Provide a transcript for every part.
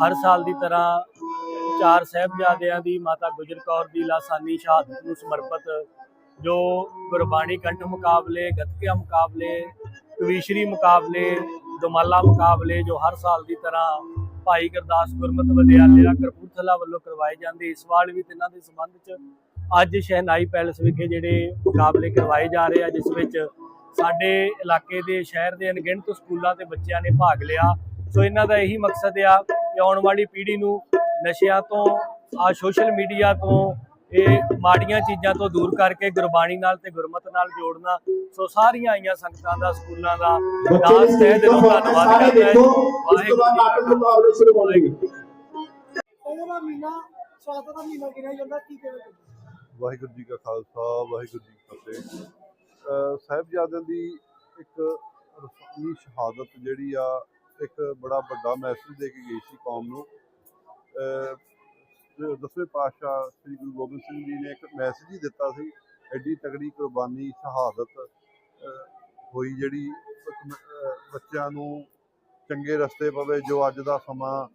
ਹਰ ਸਾਲ ਦੀ ਤਰ੍ਹਾਂ ਚਾਰ ਸਾਹਿਬਜ਼ਾਦਿਆਂ ਦੀ, ਮਾਤਾ ਗੁਜਰ ਕੌਰ ਦੀ, ਲਾਸਾਨੀ ਸ਼ਹਾਦਤ ਨੂੰ ਸਮਰਪਿਤ ਜੋ ਗੁਰਬਾਣੀ ਕੰਠ ਮੁਕਾਬਲੇ, ਗੱਤਕਿਆ ਮੁਕਾਬਲੇ, ਕਵੀਸ਼ਰੀ ਮੁਕਾਬਲੇ, ਦਮਾਲਾ ਮੁਕਾਬਲੇ, ਜੋ ਹਰ ਸਾਲ ਦੀ ਤਰ੍ਹਾਂ ਭਾਈ ਗੁਰਦਾਸ ਗੁਰਮਤਿ ਵਿਦਿਆਲਿਆ ਕਰਪੂਰਥਲਾ ਵੱਲੋਂ ਕਰਵਾਏ ਜਾਂਦੇ, ਇਸ ਵਾਰ ਵੀ ਤਿੰਨਾਂ ਦੇ ਸੰਬੰਧ 'ਚ ਅੱਜ ਸ਼ਹਿਨਾਈ ਪੈਲਸ ਵਿਖੇ ਜਿਹੜੇ ਮੁਕਾਬਲੇ ਕਰਵਾਏ ਜਾ ਰਹੇ ਆ, ਜਿਸ ਵਿੱਚ ਸਾਡੇ ਇਲਾਕੇ ਦੇ ਸ਼ਹਿਰ ਦੇ ਅਣਗਿਣਤ ਸਕੂਲਾਂ ਦੇ ਬੱਚਿਆਂ ਨੇ ਭਾਗ ਲਿਆ। ਸੋ ਇਹਨਾਂ ਦਾ ਇਹੀ ਮਕਸਦ ਆ ਕਿ ਆਉਣ ਵਾਲੀ ਪੀੜ੍ਹੀ ਨੂੰ ਨਸ਼ਿਆਂ ਤੋਂ ਆ ਸੋਸ਼ਲ ਮੀਡੀਆ ਤੋਂ ਇਹ ਮਾੜੀਆਂ ਚੀਜ਼ਾਂ ਤੋਂ ਦੂਰ ਕਰਕੇ ਗੁਰਬਾਣੀ ਨਾਲ ਤੇ ਗੁਰਮਤ ਨਾਲ ਜੋੜਨਾ ਸੋ ਸਾਰੀਆਂ ਆਈਆਂ ਸੰਗਤਾਂ ਦਾ ਸਕੂਲਾਂ ਦਾ ਬੱਚੇ ਦਾਸ ਤਹਿ ਦਿਲੋਂ ਧੰਨਵਾਦ ਕਰਦਾ ਹੈ। ਤੋਂ ਬਾਅਦ ਨਾਟਕ ਮੁਕਾਬਲੇ ਸ਼ੁਰੂ ਹੋਣਗੇ। ਉਹਦਾ ਮਹੀਨਾ ਸਵਾਗਤ ਦਾ ਮਹੀਨਾ ਗਿਣਿਆ ਜਾਂਦਾ ਕੀ ਕਹਿੰਦੇ ਵਾਹਿਗੁਰੂ ਜੀ ਕਾ ਖਾਲਸਾ ਵਾਹਿਗੁਰੂ ਜੀ ਕੀ ਫਤਿਹ। ਸਾਹਿਬਜ਼ਾਦਿਆਂ ਦੀ ਇੱਕ ਰਸਮੀ ਸ਼ਹਾਦਤ ਜਿਹੜੀ ਆ ਇੱਕ ਬੜਾ ਵੱਡਾ ਮੈਸੇਜ ਦੇ ਕੇ ਗਈ ਸੀ ਕੌਮ ਨੂੰ। ਦਸਵੇਂ ਪਾਤਸ਼ਾਹ ਸ੍ਰੀ ਗੁਰੂ ਗੋਬਿੰਦ ਸਿੰਘ ਜੀ ਨੇ ਇੱਕ ਮੈਸੇਜ ਹੀ ਦਿੱਤਾ ਸੀ, ਐਡੀ ਤਗੜੀ ਕੁਰਬਾਨੀ, ਸ਼ਹਾਦਤ ਹੋਈ ਜਿਹੜੀ ਬੱਚਿਆਂ ਨੂੰ ਚੰਗੇ ਰਸਤੇ ਪਵੇ, ਜੋ ਅੱਜ ਦਾ ਸਮਾਂ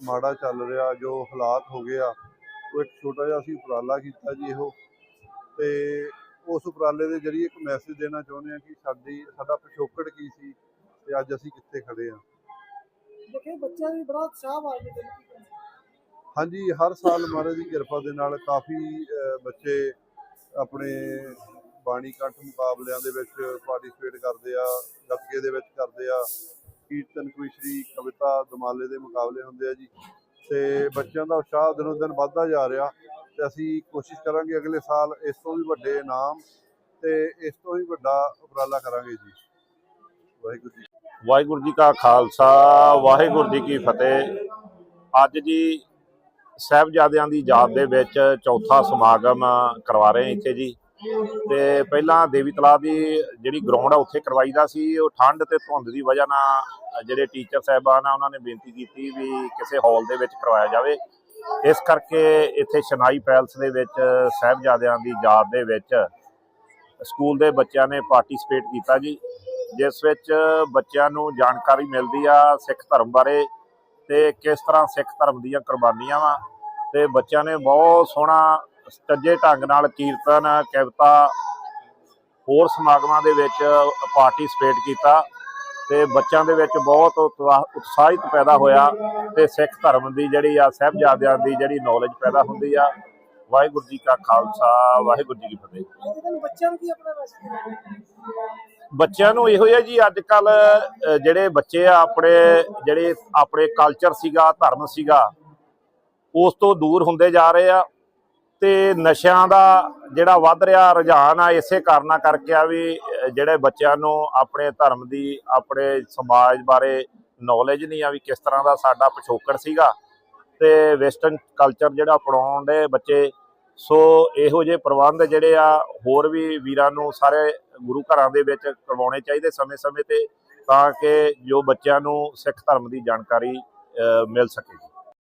ਮਾੜਾ ਚੱਲ ਰਿਹਾ, ਜੋ ਹਾਲਾਤ ਹੋ ਗਿਆ ਉਹ ਇੱਕ ਛੋਟਾ ਜਿਹਾ ਅਸੀਂ ਉਪਰਾਲਾ ਕੀਤਾ ਜੀ ਇਹੋ। ਤੇ ਉਸ ਉਪਰਾਲੇ ਦੇ ਜਰੀਏ ਇੱਕ ਮੈਸੇਜ ਦੇਣਾ ਚਾਹੁੰਦੇ ਆ ਕਿ ਸਾਡੀ, ਸਾਡਾ ਪਿਛੋਕੜ ਕੀ ਸੀ ਤੇ ਅੱਜ ਅਸੀਂ ਕਿੱਥੇ ਖੜੇ ਆ ਦੇਖੇ ਬੱਚਿਆਂ ਦੀ ਬੜਾ ਉਤਸ਼ਾਹ ਆ ਗਿਆ ਹਾਂਜੀ ਹਰ ਸਾਲ ਮਹਾਰਾਜ ਦੀ ਕਿਰਪਾ ਦੇ ਨਾਲ ਕਾਫੀ ਬੱਚੇ ਆਪਣੇ ਬਾਣੀ ਕੰਠ ਮੁਕਾਬਲਿਆਂ ਦੇ ਵਿੱਚ ਪਾਰਟਿਸਿਪੇਟ ਕਰਦੇ ਆ ਗੱਤਕੇ ਦੇ ਵਿੱਚ ਕਰਦੇ ਆ। ਕੀਰਤਨ ਕਵਿਸ਼ਰੀ ਕਵਿਤਾ ਦਮਾਲੇ ਦੇ ਮੁਕਾਬਲੇ ਹੁੰਦੇ ਆ ਜੀ। ਤੇ ਬੱਚਿਆਂ ਦਾ ਉਤਸ਼ਾਹ ਦਿਨੋਂ ਦਿਨ ਵੱਧਦਾ ਜਾ ਰਿਹਾ ਤੇ ਅਸੀਂ ਕੋਸ਼ਿਸ਼ ਕਰਾਂਗੇ ਅਗਲੇ ਸਾਲ ਇਸ ਤੋਂ ਵੀ ਵੱਡੇ ਇਨਾਮ ਤੇ ਇਸ ਤੋਂ ਵੀ ਵੱਡਾ ਉਪਰਾਲਾ ਕਰਾਂਗੇ ਜੀ। ਵਾਹਿਗੁਰੂ ਜੀ ਵਾਹਿਗੁਰੂ ਜੀ ਕਾ ਖਾਲਸਾ, ਵਾਹਿਗੁਰੂ ਜੀ ਕੀ ਫਤਿਹ। ਅੱਜ ਜੀ ਸਾਹਿਬਜ਼ਾਦਿਆਂ ਦੀ ਯਾਦ ਦੇ ਵਿੱਚ ਚੌਥਾ ਸਮਾਗਮ ਕਰਵਾ ਰਹੇ ਇੱਥੇ ਜੀ। ਤੇ ਪਹਿਲਾਂ ਦੇਵੀ ਤਲਾਬ ਦੀ ਜਿਹੜੀ ਗਰਾਊਂਡ ਆ ਉੱਥੇ ਕਰਵਾਈਦਾ ਸੀ। ਉਹ ਠੰਡ ਤੇ ਧੁੰਦ ਦੀ ਵਜ੍ਹਾ ਨਾਲ ਜਿਹੜੇ ਟੀਚਰ ਸਾਹਿਬਾਨ ਆ, ਉਹਨਾਂ ਨੇ ਬੇਨਤੀ ਕੀਤੀ ਵੀ ਕਿਸੇ ਹਾਲ ਦੇ ਵਿੱਚ ਕਰਵਾਇਆ ਜਾਵੇ। ਇਸ ਕਰਕੇ ਇੱਥੇ ਸ਼ਨਾਈ ਪੈਲਸ ਦੇ ਵਿੱਚ ਸਾਹਿਬਜ਼ਾਦਿਆਂ ਦੀ ਯਾਦ ਦੇ ਵਿੱਚ ਸਕੂਲ ਦੇ ਬੱਚਿਆਂ ਨੇ ਪਾਰਟਿਸਿਪੇਟ ਕੀਤਾ ਜੀ। ਜਿਸ ਵਿੱਚ ਬੱਚਿਆਂ ਨੂੰ ਜਾਣਕਾਰੀ ਮਿਲਦੀ ਆ ਸਿੱਖ ਧਰਮ ਬਾਰੇ ਤੇ ਕਿਸ ਤਰ੍ਹਾਂ ਸਿੱਖ ਧਰਮ ਦੀਆਂ ਕੁਰਬਾਨੀਆਂ ਵਾ। ਤੇ ਬੱਚਿਆਂ ਨੇ ਬਹੁਤ ਸੋਹਣਾ, ਸੱਜੇ ਢੰਗ ਨਾਲ ਕੀਰਤਨ, ਕਵਿਤਾ, ਹੋਰ ਸਮਾਗਮਾਂ ਦੇ ਵਿੱਚ ਪਾਰਟਿਸਿਪੇਟ ਕੀਤਾ ਤੇ ਬੱਚਿਆਂ ਦੇ ਵਿੱਚ ਬਹੁਤ ਉਤਸ਼ਾਹਿਤ ਪੈਦਾ ਹੋਇਆ ਤੇ ਸਿੱਖ ਧਰਮ ਦੀ ਜਿਹੜੀ ਆ, ਸਾਹਿਬਜ਼ਾਦਿਆਂ ਦੀ ਜਿਹੜੀ ਨੌਲੇਜ ਪੈਦਾ ਹੁੰਦੀ ਆ। ਵਾਹਿਗੁਰੂ ਜੀ ਕਾ ਖਾਲਸਾ, ਵਾਹਿਗੁਰੂ ਜੀ ਕੀ ਫਤਿਹ। ਬੱਚਿਆਂ ਨੂੰ ਕੀ ਆਪਣਾ ਬੱਚਿਆਂ ਨੂੰ ਇਹੋ ਹੀ ਹੈ ਜੀ ਅੱਜ ਕੱਲ ਜਿਹੜੇ ਬੱਚੇ ਆ, ਆਪਣੇ, ਜਿਹੜੇ ਆਪਣੇ ਕਲਚਰ ਸੀਗਾ, ਧਰਮ ਸੀਗਾ, ਉਸ ਤੋਂ ਦੂਰ ਹੁੰਦੇ ਜਾ ਰਹੇ ਆ ਤੇ ਨਸ਼ਿਆਂ ਦਾ ਜਿਹੜਾ ਵੱਧ ਰਿਹਾ, ਰੁਝਾਨ ਆ, ਇਸੇ ਕਾਰਨਾ ਕਰਕੇ ਆ ਵੀ ਜਿਹੜੇ ਬੱਚਿਆਂ ਨੂੰ ਆਪਣੇ ਧਰਮ ਦੀ, ਆਪਣੇ ਸਮਾਜ ਬਾਰੇ ਨੌਲੇਜ ਨਹੀਂ ਆ ਵੀ ਕਿਸ ਤਰ੍ਹਾਂ ਦਾ ਸਾਡਾ ਪਿਛੋਕੜ ਸੀਗਾ ਤੇ ਵੈਸਟਰਨ ਕਲਚਰ ਜਿਹੜਾ ਅਪਣਾਉਣ ਦੇ ਬੱਚੇ ਸੋ ਇਹੋ ਜਿਹੇ ਪ੍ਰਬੰਧ ਜਿਹੜੇ ਆ, ਹੋਰ ਵੀ ਵੀਰਾਂ ਨੂੰ ਸਾਰੇ ਗੁਰੂ ਘਰਾਂ ਦੇ ਵਿੱਚ ਕਰਵਾਉਣੇ ਚਾਹੀਦੇ ਸਮੇਂ-ਸਮੇਂ ਤੇ, ਤਾਂ ਕਿ ਜੋ ਬੱਚਿਆਂ ਨੂੰ ਸਿੱਖ ਧਰਮ ਦੀ ਜਾਣਕਾਰੀ ਮਿਲ ਸਕੇ।